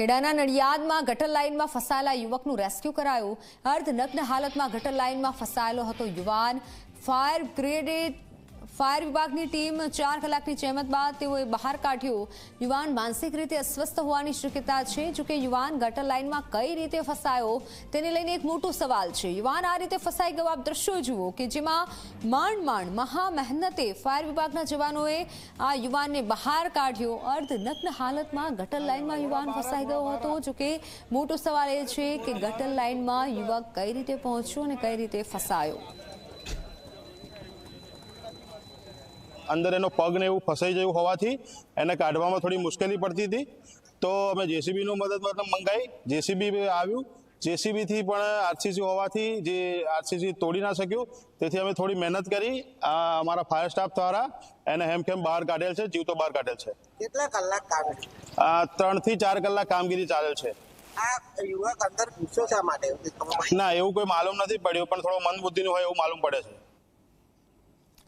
ખેડાના નડિયાદમાં ગટર લાઇનમાં ફસાયેલા યુવકનું રેસ્ક્યુ કરાયું. અર્ધનગ્ન હાલતમાં ગટર લાઇનમાં ફસાયેલો હતો યુવાન. ફાયર બ્રિગેડે ફાયર વિભાગની ટીમ ચાર કલાકની જહેમત બાદ તેઓએ બહાર કાઢ્યો. યુવાન માનસિક રીતે અસ્વસ્થ હોવાની શક્યતા છે. જોકે યુવાન ગટર લાઇનમાં કઈ રીતે ફસાયો તેને લઈને એક મોટો સવાલ છે. યુવાન આ રીતે ફસાઈ ગયો, આપ દ્રશ્યો જુઓ કે જેમાં માંડ માંડ મહા મહેનતે ફાયર વિભાગના જવાનોએ આ યુવાનને બહાર કાઢ્યો. અર્ધનગ્ન હાલતમાં ગટર લાઇનમાં યુવાન ફસાઈ ગયો હતો. જોકે મોટો સવાલ એ છે કે ગટર લાઇનમાં યુવક કઈ રીતે પહોંચ્યો અને કઈ રીતે ફસાયો? અંદર એનો પગ ને એવું ફસાઈ ગયું હોવાથી એને કાઢવામાં થોડી મુશ્કેલી પડતી હતી. તો અમે જેસીબીનું મદદ મતલબ મંગાવી જેસીબી આવ્યું. જેસીબીથી પણ આરસીસી હોવાથી જે આરસીસી તોડી ના શક્યું. તેથી અમે થોડી મહેનત કરી. આ અમારા ફાયર સ્ટાફ દ્વારા એને હેમખેમ બહાર કાઢેલ છે જીવતો બહાર કાઢેલ છે. કેટલા કલાક કામ કર્યું? આ ત્રણથી ચાર કલાક કામગીરી ચાલેલ છે. ના એવું કોઈ માલુમ નથી પડ્યું પણ થોડો મન બુદ્ધિનું હોય એવું માલુમ પડે છે.